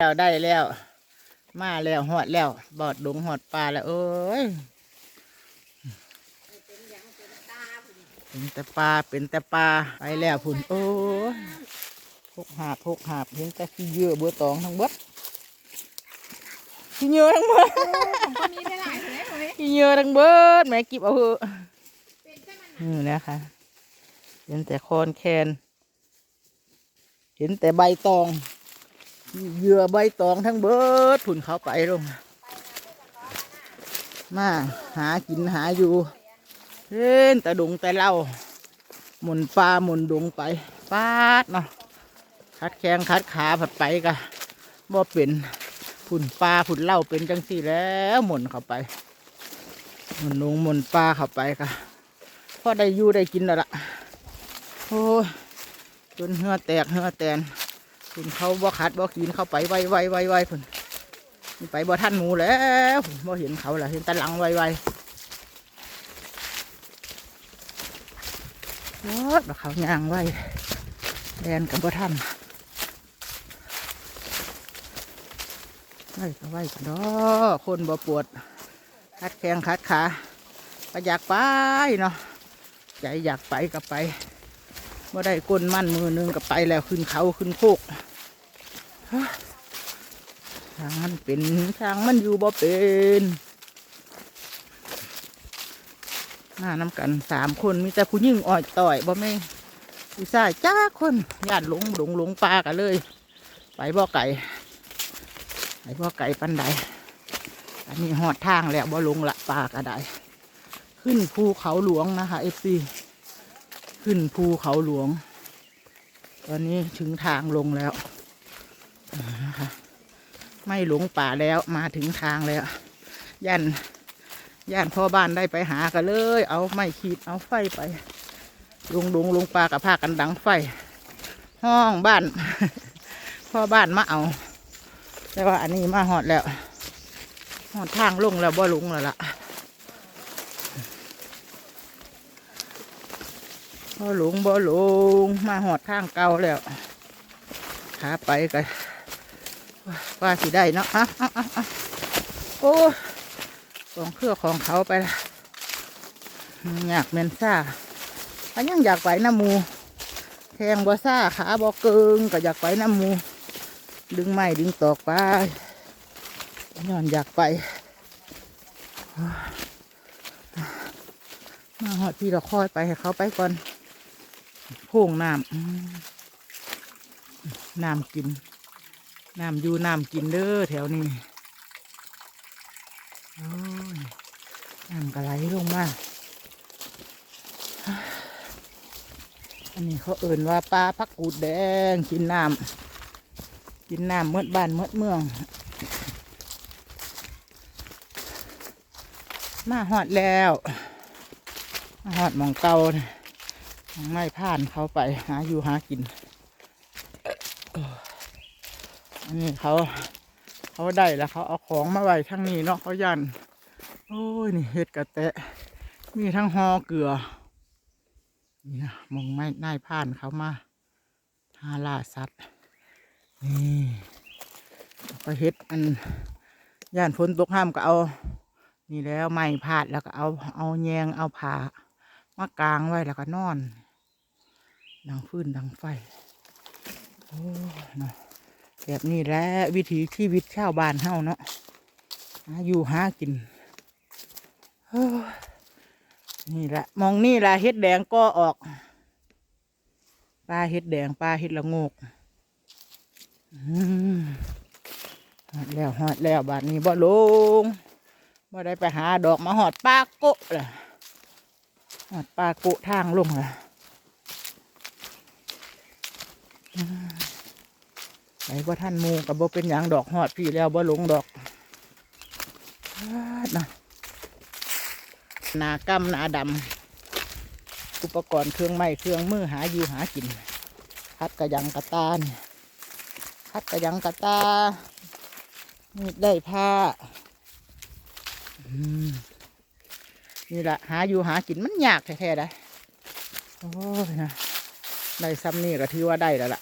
แล้วได้แล้ว มาแล้วหอดแล้ว บอดดงหอดปลาแล้วเอ้ยเป็นแต่ปลาเป็นแต่ปลาไปแล้วพุ่นโอ้ยพกหาบพกหาบเห็นแต่ขี้เยื่อเบือตองทั้งเบิดขี้เยื่อทั้งเบิ้ลขี้เยื่อทั้งเบิดแม่กิบเอาเหอะเป็นใช่มันนี่นะคะเห็นแต่คอนแคน เห็นแต่ใบตอง เหยื่อใบตองทั้งเบิดผุนเขาไปลงมาหากินหาอยู่เห็นแต่ดงแต่เล่าหมุนปลาหมุนดงไปปาดเนาะคัดแข้งคัดขาผัดไปกะบ่เป็นผุนปลาผุนเล่าเป็นจังสี่แล้วหมุนเข้าไปหมุนดงหมุนปลาเข้าไปกะพอได้อยู่ได้กินแล้วล่ะโอ้ยจนเหงื่อแตกเหงื่อแตน คุณเขาบ่ขัดบ่ขีนเข้าไปไวไวไวไวพุ่นไปบ่ท่านหมูแล้วบ่เห็นเขาและเห็นแตะลังไวไวโอ้บ่เขาย่างไวแดนกับบ่ท่านไว้ก็ไว้กันดอคนบ่ปวดคัดแข้งคัดขาก็อยากไปเนาะใจอยากไปก็ไป ว่าได้ก้นมั่นมือหนึงก็ไปแล้วขึ้นเขาขึ้นโคกฮะทางมันเป็นทางมันอยู่บ่เป็นหน้าน้ำกันสามคนมีแต่ผู้หญิงอ่อยต่อยบ่ไม่ผู้ชายจ้าคนญาติหลงหลงหลงปลากันเลย ไปบ่ไก่ไปบ่ไก่ปันใดอันนี้หอดทางแล้วบ่ลงละปลากระไดขึ้นภูเขาหลวงนะคะเอฟซี ขึ้นภูเขาหลวง ตอนนี้ถึงทางลงแล้วนะคะไม่หลงป่าแล้วมาถึงทางแล้ว ย่านย่านพ่อบ้านได้ไปหากันเลย เอาไม้ขีดเอาไฟไป ลงลงลงปลากับผ้ากันดังไฟ ห้องบ้าน พ่อบ้านมาเอา แต่ว่าอันนี้มาหอดแล้วหอดทางลงแล้วบ่ลงแล้วล่ะ บ่หลงบ่หลงมาหอดทางเก่าแล้วขาไปกันว่าสิได้เนาะอะอะอะโอ้ของเครือของเขาไปละอยากเมนซ่าอันยังอยากไปน้ำมูแทงบ่ซ่าขาบ่เกิงก็อยากไปน้ำมู ดึงไม้ดึงตอกไปย้อนอยากไปมาหอดพี่เราคอยไปให้เขาไปก่อน โพ่งน้ำน้ำกินน้ำอยู่น้ำกินเด้อแถวนี้น้ำกระไหลลงมาอันนี้เขาเอิ่นว่าปลาพักกูดแดงกินน้ำกินน้ำเมื่อบ้านเมื่อเมืองมาหอดแล้ว มาหอดหมองเก่านี่ย ไม่ผ่านเขาไปหาอยู่หากิน อันนี้เขาเขาได้แล้วเขาเอาของมาไว้ทั้งนี้เนาะเขายัน โอ้ยนี่เห็ดกระแตะ มีทั้งหอเกลือ นี่นะมองไม่นายผ่านเขามาหาล่าสัตว์ นี่ก็เห็ดอันย่านฝนตกห้ามก็เอา นี่แล้วไม้พาดแล้วก็เอาเอาแยงเอาผ้ามากลางไว้แล้วก็นอน ดังฟืนดังไฟ โอ้นะแบบนี้แหละวิถีชีวิตชาวบ้านเฮาเนาะหาอยู่หากินนี่แหละมองนี่แหละเฮ็ดแดงก็ออกปลาเฮ็ดแดงปลาเฮ็ดละงกหอดแล้วหอดแล้วบาดนี้บ่ลงบ่ได้ไปหาดอกมาหอดปลาโกะเลยหอดปลาโกะทางลงล่ะอืม ไปว่าท่านมูกับบ่เป็นอย่างดอกหอดพี่แล้วบ่หลงดอกอาดนะหนากำหนาดำอุปกรณ์เครื่องไม้เครื่องมือหาอยู่หากินคัดกระยังกระตาเนี่ยคัดกระยังกระตานี่ได้ผ้าอืมนี่แหละหาอยู่หากินมันยากแท้ๆได้โอ้ยนะได้ซ้ำนี่ก็ถือว่าได้แล้วล่ะ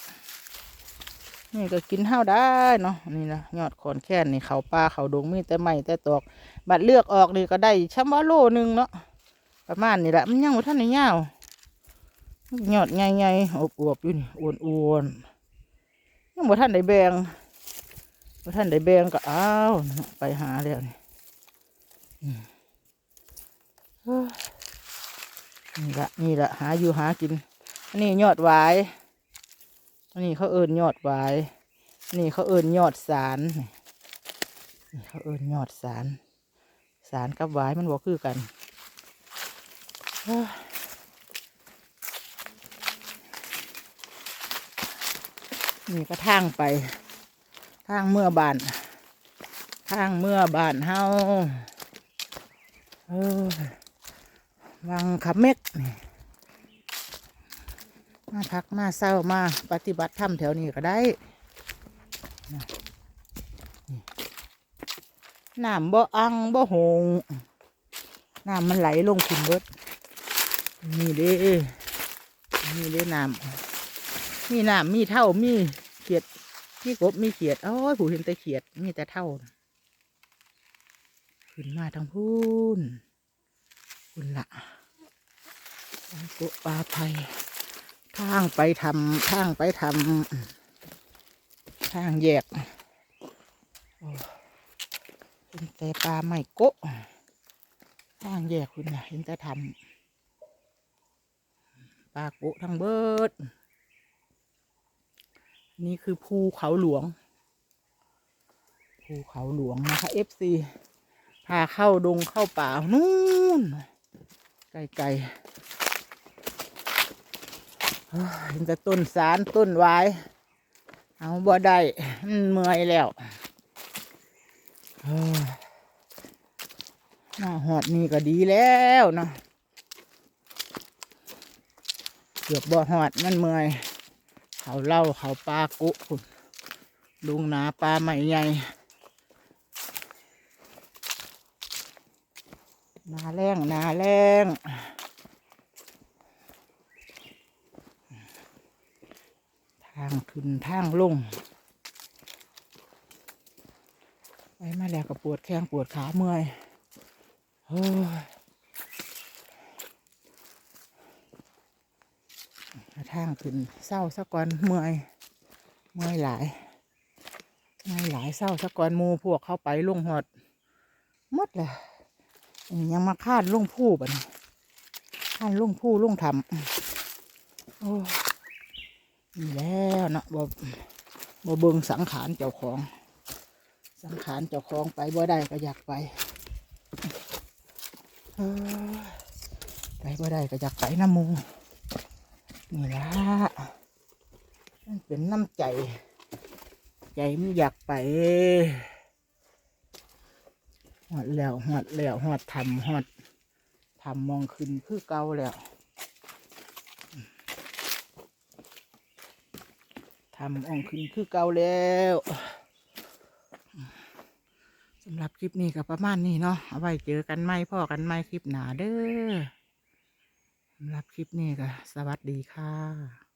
นี่ก็กินห้าวได้เนาะนี่นะยอดขอนแค่นนี่เขาปลาเขาดงมีแต่ไม้แต่ตอก บัดเลือกออกนี่ก็ได้ชัมว่าโลหนึงเนาะประมาณนี่แหละมันยังบ่าทันได้ยาวยอดใหญ่ๆอวบๆอยู่นี่อ้วนๆยังบ่ทันได้แบงบ่าทันได้แบงก็อ้าวไปหาแล้วนี่อืมเฮ้ยนี่ละนี่ละหาอยู่หากินอันนี้ยอดหวาย อันนี้เขาเอิญยอดหวายอันนี้เขาเอิญยอดสารนี่เขาเอิญยอดสาร สารกับหวายมันบอกคือกันนี่ก็ทางไป ทางเมื่อบานทางเมื่อบานเฮาเออวังขับเม็กนี่ มาพักมาเศร้ามาปฏิบัติธรรมแถวนี้ก็ได้น้ำบ่อังบ่หงน้ำมันไหลลงคุณเบิดนี่เด้นี่เด้น้ำมีน้ำมีเท่ามีเขียดมีกบมีเขียดโอ้ยผู้เห็นแต่เขียดมีแต่เท่าขึ้นมาทางพูนคุณละปลาโกปลาไผ่ ทางไปทำทางไปทำทางแยกเป็นแต่ปลาไม่โกะทางแยกคุณนะเห็นแต่ทำปลาโกะทั้งเบิด นี่คือภูเขาหลวง ภูเขาหลวงนะคะเอฟซีพาเข้าดงเข้าป่านู่นไกลๆ เห็นแต่ต้นสารต้นไว้เอาบ่ได้มันเมื่อยแล้วเฮ้ยมาหอดนี่ก็ดีแล้วเนาะเกือบบ่หอดมันเมื่อย เขาเล่าเขาปลากุคุณลุงนาปลาใหม่ใหญ่นาแรงนาแรง ทาง ขึ้นทางลงไปมาแล้วก็ปวดแข้งปวดขาเมื่อยเฮ้ยทางขึ้นเศร้าสักก่อนเมื่อย เมื่อยหลายเมื่อยหลายเศร้าสักก่อนมูพวกเข้าไปลงหอดหมดเลยยังมาคาดลงผู้ปะเนี่ยคาดลงผู้ลงทำโอ้ นี่แล้วเนาะบ่บ่เบิ่งสังขารเจ้าของ สังขารเจ้าของไปบ่ได้ก็อยากไปไปบ่ได้ก็อยากไปน้ำมูนี่ละมันเป็นน้ำใจ ใจมันอยากไปหอดแล้วหอดแล้วหอดทำหอดทำมองขึ้นคือเก่าแล้ว ทำอ่องขึ้นคือเก่าแล้วสำหรับคลิปนี้ก็ประมาณนี้เนาะเอาไว้เจอกันไหมพ่อกันไหมคลิปหนาเด้อสำหรับคลิปนี้ก็สวัสดีค่ะ